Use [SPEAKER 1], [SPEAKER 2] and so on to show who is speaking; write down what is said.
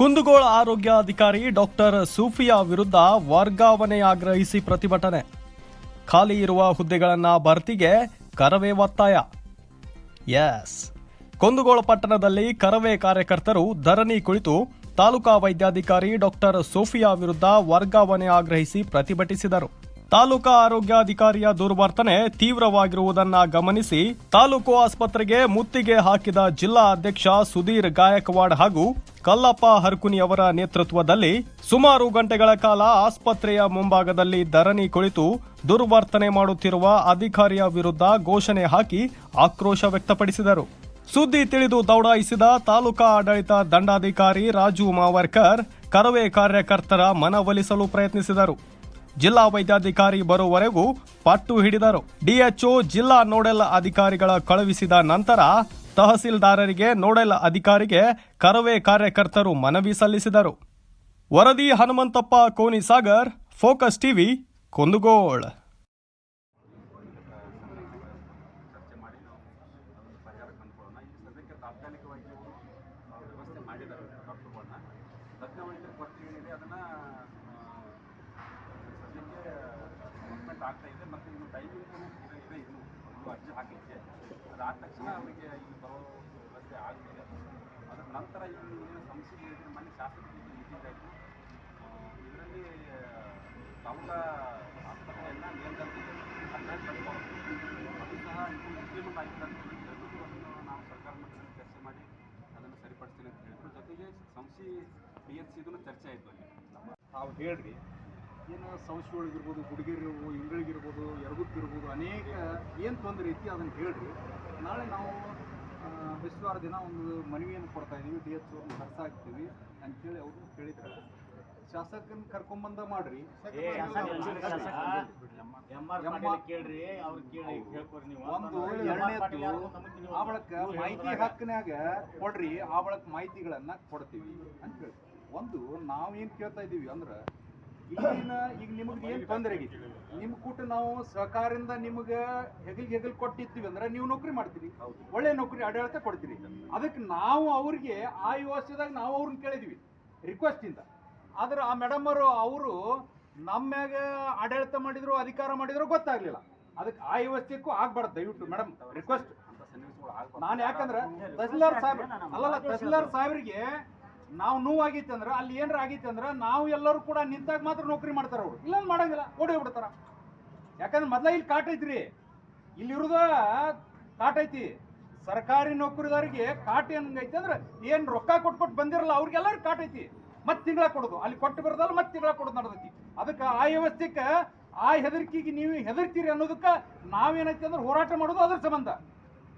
[SPEAKER 1] ಕುಂದಗೋಳ ಆರೋಗ್ಯಾಧಿಕಾರಿ ಡಾಕ್ಟರ್ ಸೂಫಿಯಾ ವಿರುದ್ಧ ವರ್ಗಾವಣೆ ಆಗ್ರಹಿಸಿ ಪ್ರತಿಭಟನೆ. ಖಾಲಿ ಇರುವ ಹುದ್ದೆಗಳನ್ನು ಭರ್ತಿಗೆ ಕರವೇ ಒತ್ತಾಯ. ಎಸ್. ಕುಂದಗೋಳ ಪಟ್ಟಣದಲ್ಲಿ ಕರವೇ ಕಾರ್ಯಕರ್ತರು ಧರಣಿ ಕುಳಿತು ತಾಲೂಕಾ ವೈದ್ಯಾಧಿಕಾರಿ ಡಾಕ್ಟರ್ ಸೋಫಿಯಾ ವಿರುದ್ಧ ವರ್ಗಾವಣೆ ಆಗ್ರಹಿಸಿ ಪ್ರತಿಭಟಿಸಿದರು. ತಾಲೂಕಾ ಆರೋಗ್ಯಾಧಿಕಾರಿಯ ದುರ್ವರ್ತನೆ ತೀವ್ರವಾಗಿರುವುದನ್ನ ಗಮನಿಸಿ ತಾಲೂಕು ಆಸ್ಪತ್ರೆಗೆ ಮುತ್ತಿಗೆ ಹಾಕಿದ ಜಿಲ್ಲಾ ಅಧ್ಯಕ್ಷ ಸುಧೀರ್ ಗಾಯಕ್ವಾಡ್ ಹಾಗೂ ಕಲ್ಲಪ್ಪ ಹರ್ಕುನಿ ಅವರ ನೇತೃತ್ವದಲ್ಲಿ ಸುಮಾರು ಗಂಟೆಗಳ ಕಾಲ ಆಸ್ಪತ್ರೆಯ ಮುಂಭಾಗದಲ್ಲಿ ಧರಣಿ ಕುಳಿತು ದುರ್ವರ್ತನೆ ಮಾಡುತ್ತಿರುವ ಅಧಿಕಾರಿಯ ವಿರುದ್ಧ ಘೋಷಣೆ ಹಾಕಿ ಆಕ್ರೋಶ ವ್ಯಕ್ತಪಡಿಸಿದರು. ಸುದ್ದಿ ತಿಳಿದು ದೌಡಾಯಿಸಿದ ತಾಲೂಕಾ ಆಡಳಿತ ದಂಡಾಧಿಕಾರಿ ರಾಜು ಮಾವರ್ಕರ್, ಕರವೇ ಕಾರ್ಯಕರ್ತರ ಮನವೊಲಿಸಲು ಪ್ರಯತ್ನಿಸಿದರು. ಜಿಲ್ಲಾ ವೈದ್ಯಾಧಿಕಾರಿ ಬರುವವರೆಗೂ ಪಟ್ಟು ಹಿಡಿದರು. ಡಿಎಚ್ಒ ಜಿಲ್ಲಾ ನೋಡೆಲ್ ಅಧಿಕಾರಿಗಳ ಕಳುಹಿಸಿದ ನಂತರ ತಹಸೀಲ್ದಾರರಿಗೆ ನೋಡೆಲ್ ಅಧಿಕಾರಿಗೆ ಕರವೇ ಕಾರ್ಯಕರ್ತರು ಮನವಿ ಸಲ್ಲಿಸಿದರು. ವರದಿ ಹನುಮಂತಪ್ಪ, ಕೋನಿಸಾಗರ್, ಫೋಕಸ್ ಟಿವಿ, ಕುಂದಗೋಳ್.
[SPEAKER 2] ತಾತ್ಕಾಲಿಕವಾಗಿ ವ್ಯವಸ್ಥೆ ಮಾಡಿದ್ದಾರೆ. ಕೊರತೆ ಏನಿದೆ, ಅದನ್ನು ಡೆವಲಪ್ಮೆಂಟ್ ಆಗ್ತಾ ಇದೆ ಮತ್ತು ಇನ್ನು ಟೈಮಿಂಗ್ ಇದೆ ಇದೆ ಇನ್ನು ಒಂದು ಅರ್ಜಿ ಹಾಕಲಿಕ್ಕೆ. ಅದಾದ ತಕ್ಷಣ ಅವರಿಗೆ ಇಲ್ಲಿ ಬರೋ ವ್ಯವಸ್ಥೆ ಆಗಿದೆ ಅದರ ನಂತರ ಈ ಏನು ಸಮಸ್ಯೆ ಹೇಳಿದ್ರೆ ಮನೆ ಶಾಸಕರಿಗೆ ಮೀಟಿಂಗ್ ಆಯಿತು ಇದರಲ್ಲಿ ತಾಲೂಕಾ ಆಸ್ಪತ್ರೆಯನ್ನು ನಿಯಂತ್ರಣಕ್ಕೆ ಅದು ಸಹ ಇದು ಇಂಪ್ಲಿಮೆಂಟ್ ಆಗಿದೆ ಅಂತ ಹೇಳಿದ್ರು. ಅದನ್ನು ನಾವು ಸರ್ಕಾರ ಮಟ್ಟದಲ್ಲಿ ಚರ್ಚೆ ಮಾಡಿ ಅದನ್ನು ಸರಿಪಡಿಸ್ತೀನಿ ಅಂತ ಹೇಳಿದ್ರು. ಜೊತೆಗೆ ಸಂಸಿ ಬಿ ಎಚ್ ಸಿದು ಚರ್ಚೆ ಆಯಿತು ಅಲ್ಲಿ.
[SPEAKER 3] ತಾವು ಹೇಳ್ರಿ ಏನು ಸಂಸ್ಥೆಗಳಿಗಿರ್ಬೋದು ಹುಡುಗಿರಿರ್ಬೋದು ಇಂಗಳಿಗಿರ್ಬೋದು ಎರಗುತ್ತಿರ್ಬೋದು ಅನೇಕ ಏನು ತೊಂದರೆ ಐತಿ ಅದನ್ನು ಹೇಳ್ರಿ. ನಾಳೆ ನಾವು ವಿಶ್ವಾರ ಬಿಸ್ವಾರ ದಿನ ಒಂದು ಮನವಿಯನ್ನು ಕೊಡ್ತಾ ಇದೀವಿ ಡಿ ಎಚ್ ಕರ್ಸಾಕ್ತೀವಿ ಅಂತೇಳಿ ಅವರು ಹೇಳಿದ್ರು ಶಾಸಕನ ಕರ್ಕೊಂಬಂದ ಮಾಡ್ರಿ.
[SPEAKER 4] ಕೇಳ್ರಿ
[SPEAKER 3] ಒಂದು ಎರಡನೇದ್ದು ಆ ಬಳಕ ಮಾಹಿತಿ ಹಕ್ಕಿನಾಗ ಕೊಡ್ರಿ ಆ ಬಳಕ ಮಾಹಿತಿಗಳನ್ನ ಕೊಡ್ತೀವಿ ಅಂತ ಹೇಳಿ. ಒಂದು ನಾವೇನ್ ಕೇಳ್ತಾ ಇದೀವಿ ಅಂದ್ರ ಇಲ್ಲಿನ ಈಗ ನಿಮಗೆ ಏನ್ ತೊಂದರೆ ಆಗೈತಿ ನಿಮ್ ಕೂಟ ನಾವು ಸಹಕಾರದಿಂದ ನಿಮಗೆ ಹೆಗಲ್ ಹೆಗಲ್ ಕೊಟ್ಟಿರ್ತೀವಿ ಅಂದ್ರೆ ನೀವು ನೌಕರಿ ಮಾಡ್ತೀರಿ. ಒಳ್ಳೆ ನೌಕರಿ ಆಡಳಿತ ಕೊಡ್ತೀರಿ. ಅದಕ್ಕೆ ನಾವು ಅವ್ರಿಗೆ ಆ ವ್ಯವಸ್ಥೆದಾಗ ನಾವು ಅವ್ರನ್ನ ಕೇಳಿದ್ವಿ ರಿಕ್ವೆಸ್ಟ್ ಇಂದ. ಆದ್ರೆ ಆ ಮೇಡಮ್ ಅವರು ಅವರು ನಮ್ಮ ಮ್ಯಾಗ ಆಡಳಿತ ಮಾಡಿದ್ರು ಅಧಿಕಾರ ಮಾಡಿದ್ರು ಗೊತ್ತಾಗ್ಲಿಲ್ಲ. ಅದಕ್ಕೆ ಆ ವ್ಯವಸ್ಥೆಕ್ಕೂ ಆಗ್ಬಾರ್ದು ದಯವಿಟ್ಟು ಮೇಡಮ್ ರಿಕ್ವೆಸ್ಟ್ ನಾನು ಯಾಕಂದ್ರೆ ತಹಸೀಲ್ದಾರ್ ಸಾಹೇಬ್ ಅಲ್ಲಲ್ಲ ತಹಸೀಲ್ದಾರ್ ಸಾಹೇಬ್ರಿಗೆ ನಾವು ನೋವಾಗಿತ್ತು ಅಂದ್ರೆ, ಅಲ್ಲಿ ಏನಾರ ಆಗಿತ್ತು ಅಂದ್ರೆ ನಾವು ಎಲ್ಲರೂ ಕೂಡ ನಿಂತಾಗ ಮಾತ್ರ ನೌಕರಿ ಮಾಡ್ತಾರ ಅವ್ರು. ಇಲ್ಲ ಮಾಡಂಗಿಲ್ಲ, ಓಡಿ ಹೋಗ್ಬಿಡ್ತಾರ. ಯಾಕಂದ್ರೆ ಮೊದ್ಲ ಇಲ್ಲಿ ಕಾಟ ಐತ್ರಿ. ಇಲ್ಲಿ ಇರುದ ಕಾಟ ಐತಿ. ಸರ್ಕಾರಿ ನೌಕರಿದಾರಿಗೆ ಕಾಟ ಹೆಂಗೈತಿ ಅಂದ್ರೆ, ಏನು ರೊಕ್ಕ ಕೊಟ್ಕೊಟ್ಟು ಬಂದಿರಲ್ಲ ಅವ್ರಿಗೆಲ್ಲರಿಗೂ ಕಾಟ ಐತಿ. ಮತ್ ತಿಂಗಳ ಕೊಡೋದು. ಅಲ್ಲಿ ಕೊಟ್ಟು ಬರೋದಲ್ಲ, ಮತ್ತೆ ತಿಂಗಳ ಕೊಡೋದು ನಡೆದೈತಿ. ಅದಕ್ಕೆ ಆ ವ್ಯವಸ್ಥೆಗೆ ಆ ಹೆದರಿಕೆಗೆ ನೀವು ಹೆದರ್ತೀರಿ ಅನ್ನೋದಕ್ಕೆ ನಾವೇನೈತಿ ಅಂದ್ರೆ ಹೋರಾಟ ಮಾಡೋದು ಅದ್ರ ಸಂಬಂಧ.